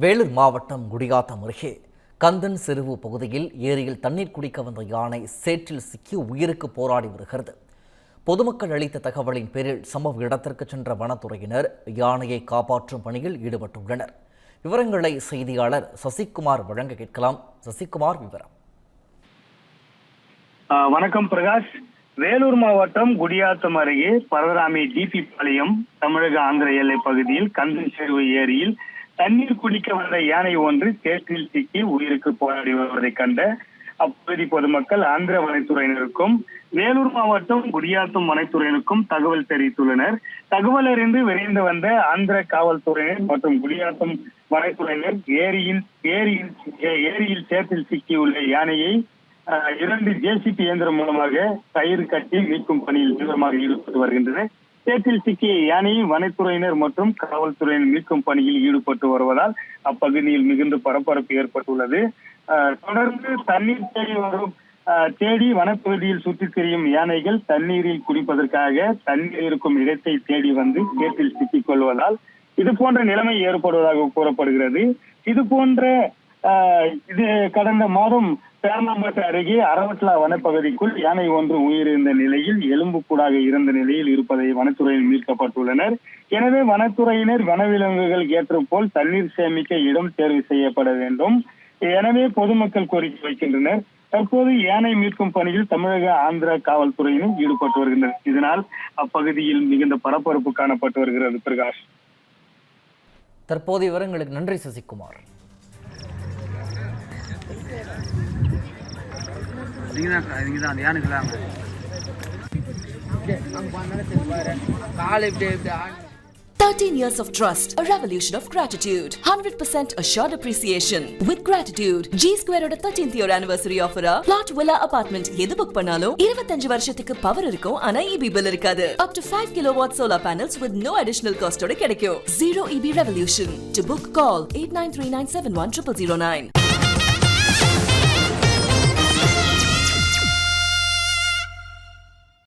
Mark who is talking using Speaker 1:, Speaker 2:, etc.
Speaker 1: வேலூர் மாவட்டம் குடியாத்தம் அருகே கந்தன் செருவு பகுதியில் ஏரியில் தண்ணீர் குடிக்க வந்த யானை சேற்றில் சிக்கி உயிருக்கு போராடி வருகிறது. பொதுமக்கள் அளித்த தகவலின் பேரில் சம்பவ இடத்திற்கு சென்ற வனத்துறையினர் யானையை காப்பாற்றும் பணியில் ஈடுபட்டுள்ளனர். விவரங்களை செய்தியாளர் சசிகுமார் வழங்க கேட்கலாம். சசிகுமார் விவரம்.
Speaker 2: வணக்கம் பிரகாஷ். வேலூர் மாவட்டம் குடியாத்தம் அருகே பரதராமி டிபி பாளையம் தமிழக ஆந்திர எல்லை பகுதியில் கந்தன் செருவு ஏரியில் தண்ணீர் குடிக்க வந்த யானை ஒன்று சேற்றில் சிக்கி உயிருக்கு போராடி வருவதைக் கண்ட அப்பகுதி பொதுமக்கள் ஆந்திர வனத்துறையினருக்கும் வேலூர் மாவட்டம் குடியாத்தம் வனத்துறையினருக்கும் தகவல் தெரிவித்துள்ளனர். தகவல் அறிந்து விரைந்து வந்த ஆந்திர காவல்துறையினர் மற்றும் குடியாத்தம் வனத்துறையினர் ஏரியில் ஏரியில் ஏரியில் சேற்றில் சிக்கியுள்ள யானையை இரண்டு ஜேசிபி இயந்திரம் மூலமாக கயிறு கட்டி மீட்கும் பணியில் தீவிரமாக ஈடுபட்டு வருகின்றனர். சேற்றில் சிக்கிய யானையை வனத்துறையினர் மற்றும் காவல்துறையினர் மீட்கும் பணியில் ஈடுபட்டு வருவதால் அப்பகுதியில் மிகுந்த பரபரப்பு ஏற்பட்டுள்ளது. தொடர்ந்து தண்ணீர் தேடி வரும் தேடி வனப்பகுதியில் சுற்றி திரியும் யானைகள் தண்ணீரில் குடிப்பதற்காக தண்ணீர் இருக்கும் இடத்தை தேடி வந்து சேற்றில் சிக்கிக் கொள்வதால் இது போன்ற நிலைமை ஏற்படுவதாக கூறப்படுகிறது. இது போன்ற இது கடந்த மாதம் பேரணாம்பட்டு அருகே அரவட்லா வனப்பகுதிக்குள் யானை ஒன்று உயிரிழந்த நிலையில் எலும்புக்கூடாக இறந்த நிலையில் இருப்பதை வனத்துறையில் மீட்கப்பட்டுள்ளனர். எனவே வனத்துறையினர் வனவிலங்குகள் ஏற்றுப்போல் தண்ணீர் சேமிக்க இடம் தேர்வு செய்யப்பட வேண்டும். எனவே பொதுமக்கள் கோரிக்கை வைக்கின்றனர். தற்போது யானை மீட்கும் பணியில் தமிழக ஆந்திர காவல்துறையினர் ஈடுபட்டு வருகின்றனர். இதனால் அப்பகுதியில் மிகுந்த பரபரப்பு காணப்பட்டு வருகிறது பிரகாஷ்.
Speaker 1: தற்போதைய விவரங்களுக்கு நன்றி சசிகுமார்.
Speaker 3: நீங்க
Speaker 4: 13 years of trust, a revolution of gratitude. 100% assured appreciation. With gratitude, G Square ஓட 13th year anniversary offer plot villa apartment எது புக் பண்ணாலும் 25 வருஷத்துக்கு பவர் இருக்கும் ஆனா EB bill இருக்காது. Up to 5 kilowatt solar panels with no additional cost ஓட கிடைக்கும். Zero EB revolution. To book call 8939710009. Thank you.